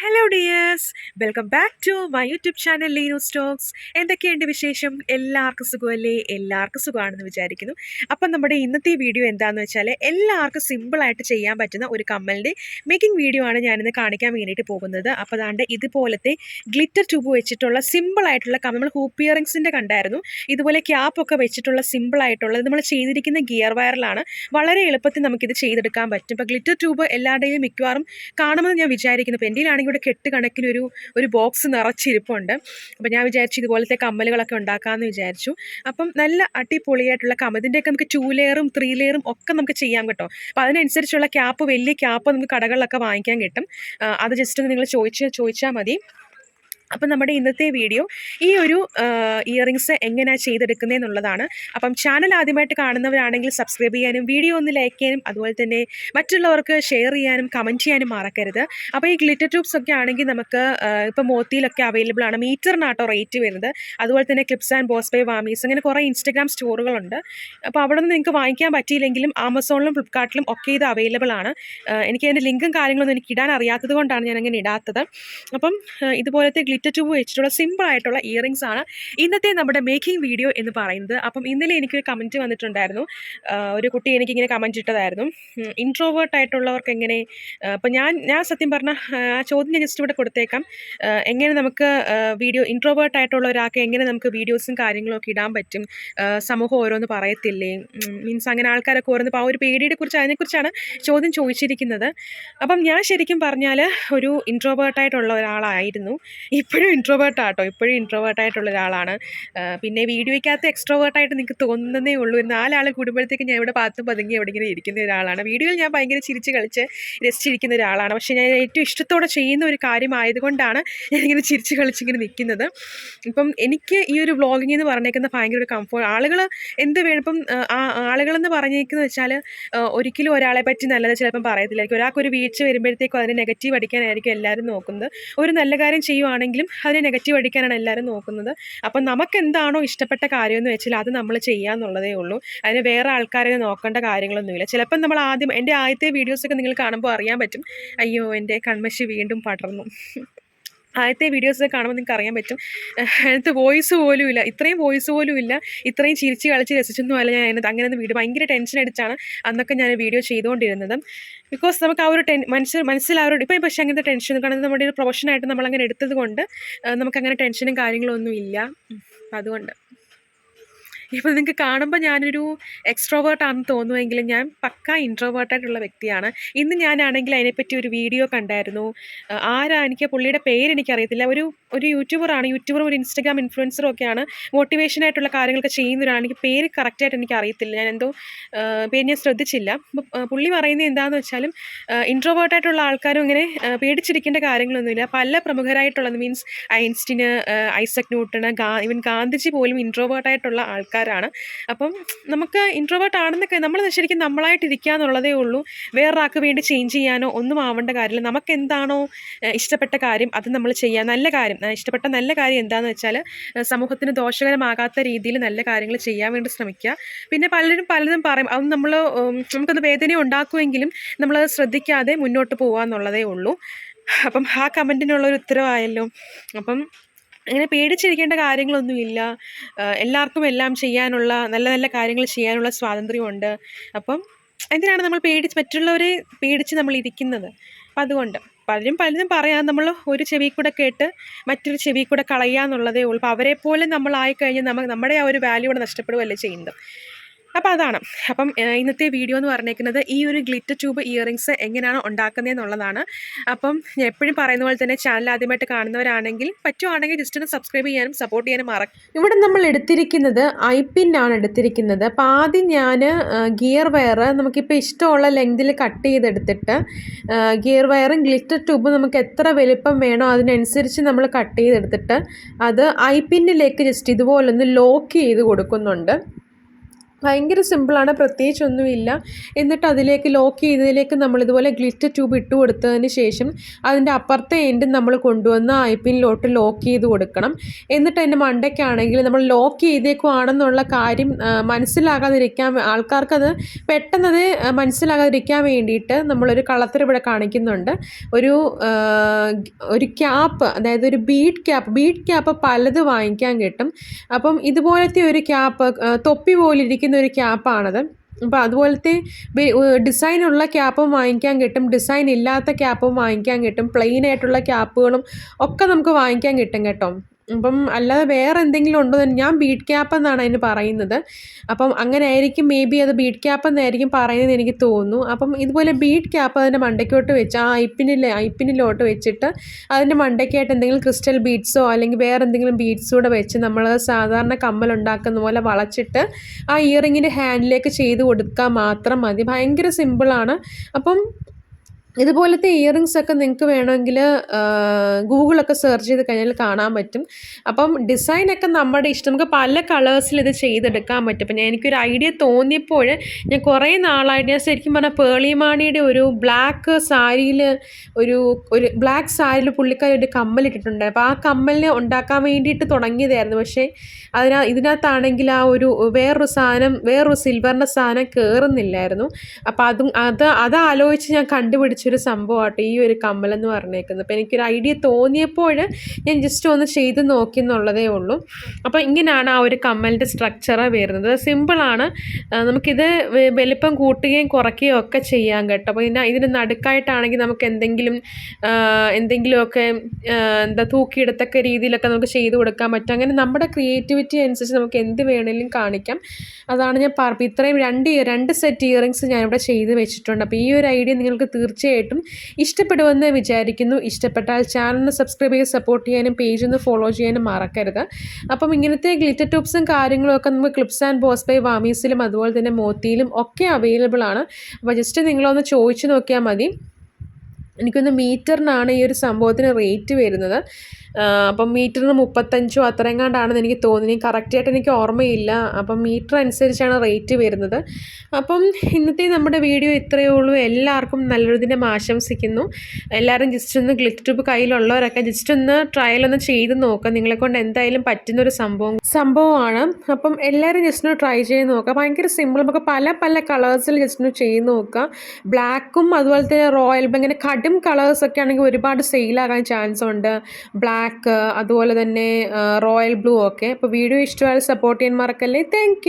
Hello dears welcome back to my YouTube channel Leenu Stokes എന്തൊക്കെയുണ്ട് വിശേഷം? എല്ലാവർക്കും സുഖമല്ലേ? എല്ലാവർക്കും സുഖമാണെന്ന് വിചാരിക്കുന്നു. അപ്പം നമ്മുടെ ഇന്നത്തെ വീഡിയോ എന്താണെന്ന് വെച്ചാൽ എല്ലാവർക്കും സിമ്പിളായിട്ട് ചെയ്യാൻ പറ്റുന്ന ഒരു കമ്മലിന്റെ മേക്കിംഗ് വീഡിയോ ആണ് ഞാനിന്ന് കാണിക്കാൻ വേണ്ടിയിട്ട് പോകുന്നത്. അപ്പോൾ അതാണ്ട് ഇതുപോലത്തെ ഗ്ലിറ്റർ ട്യൂബ് വെച്ചിട്ടുള്ള സിമ്പിളായിട്ടുള്ള നമ്മൾ ഹൂപ്പ് ഇയറിങ്സിന്റെ കണ്ടായിരുന്നു. ഇതുപോലെ ക്യാപ്പൊക്കെ വെച്ചിട്ടുള്ള സിമ്പിളായിട്ടുള്ളത് നമ്മൾ ചെയ്തിരിക്കുന്ന ഗിയർ വയറിലാണ് വളരെ എളുപ്പത്തിൽ നമുക്കിത് ചെയ്തെടുക്കാൻ പറ്റും. ഇപ്പോൾ ഗ്ലിറ്റർ ട്യൂബ് എല്ലാവരുടെയും മിക്കവാറും കാണുമെന്ന് ഞാൻ വിചാരിക്കുന്നു. ഇപ്പോൾ ഇവിടെ കെട്ട് കണക്കിനൊരു ഒരു ബോക്സ് നിറച്ചിരിപ്പുണ്ട്. അപ്പോൾ ഞാൻ വിചാരിച്ചു ഇതുപോലത്തെ കമ്മലുകളൊക്കെ ഉണ്ടാക്കാമെന്ന് വിചാരിച്ചു. അപ്പം നല്ല അടിപൊളിയായിട്ടുള്ള കമ്മൽ ഇതിന്റെയൊക്കെ നമുക്ക് ടൂ ലെയറും ത്രീ ലെയറും ഒക്കെ നമുക്ക് ചെയ്യാം കേട്ടോ. അപ്പോൾ അതിനനുസരിച്ചുള്ള ക്യാപ്പ് വലിയ ക്യാപ്പ് നമുക്ക് കടകളിലൊക്കെ വാങ്ങിക്കാൻ കിട്ടും. അത് ജസ്റ്റ് ഒന്ന് നിങ്ങൾ ചോദിച്ച് ചോദിച്ചാൽ മതി. അപ്പം നമ്മുടെ ഇന്നത്തെ വീഡിയോ ഈ ഒരു ഇയറിങ്സ് എങ്ങനെയാണ് ചെയ്തെടുക്കുന്നത് എന്നുള്ളതാണ്. അപ്പം ചാനൽ ആദ്യമായിട്ട് കാണുന്നവരാണെങ്കിൽ സബ്സ്ക്രൈബ് ചെയ്യാനും വീഡിയോ ഒന്ന് ലൈക്ക് ചെയ്യാനും അതുപോലെ തന്നെ മറ്റുള്ളവർക്ക് ഷെയർ ചെയ്യാനും കമന്റ് ചെയ്യാനും മറക്കരുത്. അപ്പോൾ ഈ ഗ്ലിറ്റർ ട്യൂബ്സ് ഒക്കെ ആണെങ്കിൽ നമുക്ക് ഇപ്പോൾ മോത്തിയിലൊക്കെ അവൈലബിൾ ആണ്. മീറ്ററിനാട്ടോ റേറ്റ് വരുന്നത്. അതുപോലെ തന്നെ ക്ലിപ്സ് ആൻഡ് ബോസ് ബൈ വാമീസ് അങ്ങനെ കുറേ ഇൻസ്റ്റഗ്രാം സ്റ്റോറുകളുണ്ട് അപ്പോൾ അവിടെ നിന്ന് നിങ്ങൾക്ക് വാങ്ങിക്കാൻ പറ്റിയില്ലെങ്കിലും ആമസോണിലും ഫ്ലിപ്കാർട്ടിലും ഒക്കെ ഇത് അവൈലബിൾ ആണ്. എനിക്ക് അതിന്റെ ലിങ്കും കാര്യങ്ങളൊന്നും എനിക്ക് ഇടാൻ അറിയാത്തത് കൊണ്ടാണ് ഞാൻ അങ്ങനെ ഇടാത്തത്. അപ്പം ഇതുപോലത്തെ ഗ്ലിറ്റർ ട്യൂബ് വെച്ചിട്ടുള്ള സിമ്പിൾ ആയിട്ടുള്ള ഇയറിങ്സ് ആണ് ഇന്നത്തെ നമ്മുടെ മേക്കിംഗ് വീഡിയോ എന്ന് പറയുന്നത്. അപ്പം ഇന്നലെ എനിക്കൊരു കമന്റ് വന്നിട്ടുണ്ടായിരുന്നു. ഒരു കുട്ടി എനിക്കിങ്ങനെ കമന്റ് ഇട്ടതായിരുന്നു. ഇൻട്രോവേർട്ട് ആയിട്ടുള്ളവർക്ക് എങ്ങനെ അപ്പം ഞാൻ ഞാൻ സത്യം പറഞ്ഞ ആ ചോദ്യം ഞാൻ ജസ്റ്റ് ഇവിടെ കൊടുത്തേക്കാം. എങ്ങനെ നമുക്ക് വീഡിയോ ഇൻട്രോവേർട്ട് ആയിട്ടുള്ള ഒരാൾക്ക് എങ്ങനെ നമുക്ക് വീഡിയോസും കാര്യങ്ങളും ഒക്കെ ഇടാൻ പറ്റും? സമൂഹം ഓരോന്ന് പറയത്തില്ലേ? മീൻസ് അങ്ങനെ ആൾക്കാരൊക്കെ ഓരോന്ന് അപ്പോൾ ആ ഒരു പേടിയെ കുറിച്ച് അതിനെക്കുറിച്ചാണ് ചോദ്യം ചോദിച്ചിരിക്കുന്നത്. അപ്പം ഞാൻ ശരിക്കും പറഞ്ഞാൽ ഒരു ഇൻട്രോവേർട്ടായിട്ടുള്ള ഒരാളായിരുന്നു ഒരാളായിരുന്നു. ഇപ്പോഴും ഇൻട്രോവേർട്ട് ആട്ടോ. ഇപ്പോഴും ഇൻട്രോവേർട്ട് ആയിട്ടുള്ള ഒരാളാണ്. പിന്നെ വീഡിയോയ്ക്കകത്ത് എക്സ്ട്രോവേർട്ടായിട്ട് നിങ്ങൾക്ക് തോന്നുന്നതേ ഉള്ളൂ. ഒരു നാലാൾ കൂടുമ്പോഴത്തേക്ക് ഞാൻ ഇവിടെ പാത്തും പതുങ്ങി എവിടെ ഇങ്ങനെ ഇരിക്കുന്ന ഒരാളാണ്. വീഡിയോയിൽ ഞാൻ ഭയങ്കര ചിരിച്ച് കളിച്ച് രസിച്ചിരിക്കുന്ന ഒരാളാണ്. പക്ഷേ ഞാൻ ഏറ്റവും ഇഷ്ടത്തോടെ ചെയ്യുന്ന ഒരു കാര്യമായതുകൊണ്ടാണ് ഞാനിങ്ങനെ ചിരിച്ച് കളിച്ചിങ്ങനെ നിൽക്കുന്നത്. ഇപ്പം എനിക്ക് ഈ ഒരു വ്ളോഗിങ് എന്ന് പറഞ്ഞേക്കുന്ന ഭയങ്കര ഒരു കംഫോർട്ട് ആളുകൾ എന്ത് വേണം ഇപ്പം ആളുകളെന്ന് പറഞ്ഞേക്കുന്നത് വെച്ചാൽ ഒരിക്കലും ഒരാളെ പറ്റി നല്ലത് ചിലപ്പം പറയത്തില്ലായിരിക്കും ഒരാൾക്കൊരു വീഴ്ച വരുമ്പോഴത്തേക്കും അതിനെ നെഗറ്റീവ് അടിക്കാനായിരിക്കും എല്ലാവരും നോക്കുന്നത്. ഒരു നല്ല കാര്യം ചെയ്യുവാണെങ്കിലും അതിനെ നെഗറ്റീവ് അടിക്കാനാണ് എല്ലാവരും നോക്കുന്നത്. അപ്പം നമുക്ക് എന്താണോ ഇഷ്ടപ്പെട്ട കാര്യമെന്ന് വെച്ചാൽ അത് നമ്മൾ ചെയ്യാന്നുള്ളതേ ഉള്ളൂ. അതിന് വേറെ ആൾക്കാരെ നോക്കേണ്ട കാര്യങ്ങളൊന്നുമില്ല. ചിലപ്പം നമ്മൾ ആദ്യം എന്റെ ആദ്യത്തെ വീഡിയോസൊക്കെ നിങ്ങൾ കാണുമ്പോൾ അറിയാൻ പറ്റും. അയ്യോ എന്റെ കൺമശി വീണ്ടും പടർന്നു. ആദ്യത്തെ വീഡിയോസൊക്കെ കാണുമ്പോൾ നിങ്ങൾക്ക് അറിയാൻ പറ്റും. അതിനകത്ത് വോയിസ് പോലും ഇല്ല. ഇത്രയും വോയിസ് പോലും ഇല്ല. ഇത്രയും ചിരിച്ച് കളിച്ച് രസിച്ചൊന്നും അല്ല ഞാൻ അതിനകത്ത് അങ്ങനെ വീഡിയോ ഭയങ്കര ടെൻഷൻ അടിച്ചാണ് അന്നൊക്കെ ഞാൻ വീഡിയോ ചെയ്തുകൊണ്ടിരുന്നത്. ബിക്കോസ് നമുക്ക് ആ ഒരു ടെൻ മനസ്സിൽ മനസ്സിൽ ആ ഒരു ഇപ്പം പക്ഷേ അങ്ങനത്തെ ടെൻഷൻ കാരണം നമ്മുടെ ഒരു പ്രൊഫഷനായിട്ട് നമ്മളങ്ങനെ എടുത്തത് കൊണ്ട് നമുക്കങ്ങനെ ടെൻഷനും കാര്യങ്ങളൊന്നും ഇല്ല. അതുകൊണ്ട്. ഇപ്പോൾ നിങ്ങൾക്ക് കാണുമ്പോൾ ഞാനൊരു എക്സ്ട്രോവേർട്ട് ആണെന്ന് തോന്നുമെങ്കിലും ഞാൻ പക്ക ഇൻട്രോവേർട്ടായിട്ടുള്ള വ്യക്തിയാണ്. ഇന്ന് ഞാനാണെങ്കിൽ അതിനെപ്പറ്റി ഒരു വീഡിയോ കണ്ടായിരുന്നു. ആരാ എനിക്ക് പുള്ളിയുടെ പേര് എനിക്കറിയത്തില്ല ഒരു ഒരു യൂട്യൂബറാണ്. യൂട്യൂബറും ഒരു ഇൻസ്റ്റഗ്രാം ഇൻഫ്ലുവൻസറും ഒക്കെയാണ് മോട്ടിവേഷനായിട്ടുള്ള കാര്യങ്ങളൊക്കെ ചെയ്യുന്ന ഒരാളാണ് എനിക്ക് പേര് കറക്റ്റായിട്ട് എനിക്ക് അറിയത്തില്ല ഞാൻ എന്തോ പേര് ഞാൻ ശ്രദ്ധിച്ചില്ല. അപ്പോൾ പുള്ളി പറയുന്നത് എന്താണെന്ന് വെച്ചാലും ഇൻട്രോവേർട്ടായിട്ടുള്ള ആൾക്കാരും ഇങ്ങനെ പേടിച്ചിരിക്കേണ്ട കാര്യങ്ങളൊന്നുമില്ല. പല പ്രമുഖരായിട്ടുള്ളത് മീൻസ് ഐൻസ്റ്റിന് ഐസക് ന്യൂട്ടണ് ഗാ ഇവൻ ഗാന്ധിജി പോലും ഇൻട്രോവേർട്ടായിട്ടുള്ള ആൾക്കാരാണ്. അപ്പം നമുക്ക് ഇൻട്രോവേർട്ട് ആണെന്നൊക്കെ നമ്മൾ ശരിക്കും നമ്മളായിട്ടിരിക്കുക എന്നുള്ളതേ ഉള്ളൂ. വേറൊരാൾക്ക് വേണ്ടി ചേഞ്ച് ചെയ്യാനോ ഒന്നും ആവേണ്ട കാര്യമില്ല. നമുക്ക് എന്താണോ ഇഷ്ടപ്പെട്ട കാര്യം അത് നമ്മൾ ചെയ്യുക നല്ല കാര്യം. ഇഷ്ടപ്പെട്ട നല്ല കാര്യം എന്താണെന്ന് വെച്ചാൽ സമൂഹത്തിന് ദോഷകരമാകാത്ത രീതിയിൽ നല്ല കാര്യങ്ങൾ ചെയ്യാൻ വേണ്ടി ശ്രമിക്കുക. പിന്നെ പലരും പലതും പറയും അത് നമ്മൾ നമുക്കൊന്ന് വേദന ഉണ്ടാക്കുമെങ്കിലും നമ്മളത് ശ്രദ്ധിക്കാതെ മുന്നോട്ട് പോകുക എന്നുള്ളതേ ഉള്ളൂ. അപ്പം ആ കമന്റിനുള്ള ഒരു ഉത്തരവായല്ലോ. അപ്പം അങ്ങനെ പേടിച്ചിരിക്കേണ്ട കാര്യങ്ങളൊന്നുമില്ല എല്ലാവർക്കും എല്ലാം ചെയ്യാനുള്ള നല്ല നല്ല കാര്യങ്ങൾ ചെയ്യാനുള്ള സ്വാതന്ത്ര്യമുണ്ട്. അപ്പം എന്തിനാണ് നമ്മൾ പേടിച്ച് മറ്റുള്ളവരെ പേടിച്ച് നമ്മൾ ഇരിക്കുന്നത്? അപ്പം അതുകൊണ്ട്. പലരും പലതും പറയാം നമ്മൾ ഒരു ചെവി കൂടെ കേട്ട് മറ്റൊരു ചെവി കൂടെ കളയുക എന്നുള്ളതേ ഉള്ളൂ. അപ്പോൾ അവരെ പോലെ നമ്മളായിക്കഴിഞ്ഞാൽ നമ്മൾ നമ്മുടെ ആ ഒരു വാല്യൂ ഇവിടെ നഷ്ടപ്പെടുകയല്ലേ ചെയ്യുന്നത്? അപ്പോൾ അതാണ്. അപ്പം ഇന്നത്തെ വീഡിയോ എന്ന് പറഞ്ഞേക്കുന്നത് ഈ ഒരു ഗ്ലിറ്റർ ട്യൂബ് ഇയറിങ്സ് എങ്ങനെയാണ് ഉണ്ടാക്കുന്നത് എന്നുള്ളതാണ്. അപ്പം ഞാൻ എപ്പോഴും പറയുന്ന പോലെ തന്നെ ചാനൽ ആദ്യമായിട്ട് കാണുന്നവരാണെങ്കിൽ പറ്റുവാണെങ്കിൽ ജസ്റ്റ് ഒന്ന് സബ്സ്ക്രൈബ് ചെയ്യാനും സപ്പോർട്ട് ചെയ്യാനും മറക്കും ഇവിടെ നമ്മൾ എടുത്തിരിക്കുന്നത് ഐ പിൻ ആണ് എടുത്തിരിക്കുന്നത്. അപ്പോൾ ആദ്യം ഞാൻ ഗിയർ വയർ നമുക്കിപ്പോൾ ഇഷ്ടമുള്ള ലെങ്തിൽ കട്ട് ചെയ്തെടുത്തിട്ട് ഗിയർ വയറും ഗ്ലിറ്റർ ട്യൂബും നമുക്ക് എത്ര വലിപ്പം വേണോ അതിനനുസരിച്ച് നമ്മൾ കട്ട് ചെയ്തെടുത്തിട്ട് അത് ഐ പിന്നിലേക്ക് ജസ്റ്റ് ഇതുപോലൊന്ന് ലോക്ക് ചെയ്ത് കൊടുക്കുന്നുണ്ട്. ഭയങ്കര സിമ്പിളാണ് പ്രത്യേകിച്ചൊന്നുമില്ല. എന്നിട്ട് അതിലേക്ക് ലോക്ക് ചെയ്തതിലേക്ക് നമ്മൾ ഇതുപോലെ ഗ്ലിറ്റർ ട്യൂബ് ഇട്ട് കൊടുത്തതിന് ശേഷം അതിന്റെ അപ്പുറത്തെ എൻഡ് നമ്മൾ കൊണ്ടുവന്ന് ഐ പിന്നിലോട്ട് ലോക്ക് ചെയ്ത് കൊടുക്കണം. എന്നിട്ട് അതിന്റെ മണ്ടയ്ക്കാണെങ്കിൽ നമ്മൾ ലോക്ക് ചെയ്തേക്കുവാണെന്നുള്ള കാര്യം മനസ്സിലാകാതിരിക്കാൻ ആൾക്കാർക്കത് പെട്ടെന്നത് മനസ്സിലാകാതിരിക്കാൻ വേണ്ടിയിട്ട് നമ്മളൊരു കളത്തിൽ ഇവിടെ കാണിക്കുന്നുണ്ട്. ഒരു ഒരു ക്യാപ്പ് അതായത് ഒരു ബീഡ് ക്യാപ്പ് ബീഡ് ക്യാപ്പ് പലത് വാങ്ങിക്കാൻ കിട്ടും. അപ്പം ഇതുപോലത്തെ ഒരു ക്യാപ്പ് തൊപ്പി പോലിരിക്കുന്ന ഇരിക്കുന്ന ഒരു ക്യാപ്പാണത്. അപ്പോൾ അതുപോലത്തെ ഡിസൈനുള്ള ക്യാപ്പും വാങ്ങിക്കാൻ കിട്ടും. ഡിസൈൻ ഇല്ലാത്ത ക്യാപ്പും വാങ്ങിക്കാൻ കിട്ടും. പ്ലെയിൻ ആയിട്ടുള്ള ക്യാപ്പുകളും ഒക്കെ നമുക്ക് വാങ്ങിക്കാൻ കിട്ടും കേട്ടോ. അപ്പം അല്ലാതെ വേറെ എന്തെങ്കിലും ഉണ്ടോ ഞാൻ ബീഡ് ക്യാപ്പ് എന്നാണ് അതിന് പറയുന്നത്. അപ്പം അങ്ങനെ ആയിരിക്കും മേ ബി അത് ബീഡ് ക്യാപ്പ് എന്നായിരിക്കും പറയുന്നത് എനിക്ക് തോന്നുന്നു. അപ്പം ഇതുപോലെ ബീഡ് ക്യാപ്പ് അതിന്റെ മണ്ടയ്ക്കോട്ട് വെച്ച് ആ ഐപ്പിനിൽ ഐപ്പിനിലോട്ട് വെച്ചിട്ട് അതിന്റെ മണ്ടയ്ക്കായിട്ട് എന്തെങ്കിലും ക്രിസ്റ്റൽ ബീഡ്സോ അല്ലെങ്കിൽ വേറെ എന്തെങ്കിലും ബീഡ്സോ കൂടെ വെച്ച് നമ്മൾ സാധാരണ കമ്മൽ ഉണ്ടാക്കുന്ന പോലെ വളച്ചിട്ട് ആ ഇയറിങ്ങിന്റെ ഹാൻഡിലേക്ക് ചെയ്ത് കൊടുക്കാൻ മാത്രം മതി. ഭയങ്കര സിമ്പിളാണ് അപ്പം ഇതുപോലത്തെ ഇയറിങ്സ് ഒക്കെ നിങ്ങൾക്ക് വേണമെങ്കിൽ ഗൂഗിളൊക്കെ സെർച്ച് ചെയ്ത് കഴിഞ്ഞാൽ കാണാൻ പറ്റും. അപ്പം ഡിസൈനൊക്കെ നമ്മുടെ ഇഷ്ടം. നമുക്ക് പല കളേഴ്സിൽ ഇത് ചെയ്തെടുക്കാൻ പറ്റും. അപ്പം എനിക്കൊരു ഐഡിയ തോന്നിയപ്പോൾ ഞാൻ കുറേ നാളായിട്ട് ഞാൻ ശരിക്കും പറഞ്ഞാൽ പേളിമാണിയുടെ ഒരു ബ്ലാക്ക് സാരിയിൽ ഒരു ഒരു ബ്ലാക്ക് സാരിയിൽ പുള്ളിക്കാരി ഒരു കമ്മലിട്ടിട്ടുണ്ട് അപ്പോൾ ആ കമ്മലിന് ഉണ്ടാക്കാൻ വേണ്ടിയിട്ട് തുടങ്ങിയതായിരുന്നു. പക്ഷേ അതിനാ ഇതിനകത്താണെങ്കിൽ ആ ഒരു വേറൊരു സാധനം വേറൊരു സിൽവറിന്റെ സാധനം കയറുന്നില്ലായിരുന്നു അപ്പോൾ അതും അത് അത് ആലോചിച്ച് ഞാൻ കണ്ടുപിടിച്ചു. ഒരു സംഭവമാട്ടെ ഈ ഒരു കമ്മലെന്ന് പറഞ്ഞേക്കുന്നത്. അപ്പോൾ എനിക്കൊരു ഐഡിയ തോന്നിയപ്പോൾ ഞാൻ ജസ്റ്റ് ഒന്ന് ചെയ്ത് നോക്കി എന്നുള്ളതേ ഉള്ളൂ. അപ്പോൾ ഇങ്ങനെയാണ് ആ ഒരു കമ്മലിന്റെ സ്ട്രക്ചർ വരുന്നത്. സിമ്പിളാണ് നമുക്കിത് വലിപ്പം കൂട്ടുകയും കുറയ്ക്കുകയും ഒക്കെ ചെയ്യാം കേട്ടോ. അപ്പോൾ ഇതിന് ഇതിന് നടുക്കായിട്ടാണെങ്കിൽ നമുക്ക് എന്തെങ്കിലും എന്തെങ്കിലുമൊക്കെ എന്താ തൂക്കിയെടുത്തൊക്കെ രീതിയിലൊക്കെ നമുക്ക് ചെയ്ത് കൊടുക്കാൻ പറ്റും. അങ്ങനെ നമ്മുടെ ക്രിയേറ്റിവിറ്റി അനുസരിച്ച് നമുക്ക് എന്ത് വേണമെങ്കിലും കാണിക്കാം. അതാണ് ഞാൻ പറഞ്ഞു ഇത്രയും രണ്ട് രണ്ട് സെറ്റ് ഇയറിങ്സ് ഞാനിവിടെ ചെയ്ത് വെച്ചിട്ടുണ്ട്. അപ്പോൾ ഈ ഒരു ഐഡിയ നിങ്ങൾക്ക് തീർച്ചയായും തീർച്ചയായിട്ടും ഇഷ്ടപ്പെടുമെന്ന് വിചാരിക്കുന്നു. ഇഷ്ടപ്പെട്ടാൽ ചാനലിന് സബ്സ്ക്രൈബ് ചെയ്ത് സപ്പോർട്ട് ചെയ്യാനും പേജ് ഒന്ന് ഫോളോ ചെയ്യാനും മറക്കരുത്. അപ്പം ഇങ്ങനത്തെ ഗ്ലിറ്റർ ട്യൂബ്സും കാര്യങ്ങളും ഒക്കെ നമുക്ക് ക്ലിപ്സ് ആൻഡ് ബോസ് ബൈ വാമീസിലും അതുപോലെ തന്നെ മോത്തിയിലും ഒക്കെ അവൈലബിൾ ആണ്. അപ്പോൾ ജസ്റ്റ് നിങ്ങളൊന്ന് ചോദിച്ചു നോക്കിയാൽ മതി. എനിക്കൊന്ന് മീറ്ററിനാണ് ഈ ഒരു സംഭവത്തിന് റേറ്റ് വരുന്നത്. അപ്പം മീറ്ററിന് മുപ്പത്തഞ്ചോ അത്രയെങ്ങാണ്ടാണെന്ന് എനിക്ക് തോന്നി കറക്റ്റായിട്ട് എനിക്ക് ഓർമ്മയില്ല. അപ്പം മീറ്റർ അനുസരിച്ചാണ് റേറ്റ് വരുന്നത്. അപ്പം ഇന്നത്തെ നമ്മുടെ വീഡിയോ ഇത്രയേ ഉള്ളൂ. എല്ലാവർക്കും നല്ലൊരു ദിനം ആശംസിക്കുന്നു. എല്ലാവരും ജസ്റ്റ് ഒന്ന് ഗ്ലിറ്റ് ട്യൂബ് കയ്യിലുള്ളവരൊക്കെ ജസ്റ്റ് ഒന്ന് ട്രയൽ ഒന്ന് ചെയ്ത് നോക്കുക നിങ്ങളെ കൊണ്ട് എന്തായാലും പറ്റുന്നൊരു സംഭവം സംഭവമാണ്. അപ്പം എല്ലാവരും ജസ്റ്റ് ഒന്ന് ട്രൈ ചെയ്ത് നോക്കുക ഭയങ്കര സിമ്പിൾ നമുക്ക് പല പല കളേഴ്സിൽ ജസ്റ്റ് ഒന്ന് ചെയ്ത് നോക്കുക ബ്ലാക്കും അതുപോലെ തന്നെ റോയൽ ഇങ്ങനെ കടും കളേഴ്സൊക്കെ ആണെങ്കിൽ ഒരുപാട് സെയിലാകാൻ ചാൻസ് ഉണ്ട്. ബ്ലാക്ക് അതുപോലെ തന്നെ റോയൽ ബ്ലൂ ഒക്കെ. അപ്പോൾ വീഡിയോ ഇഷ്ടമായാൽ സപ്പോർട്ട് ചെയ്യാൻ മറക്കല്ലേ. താങ്ക്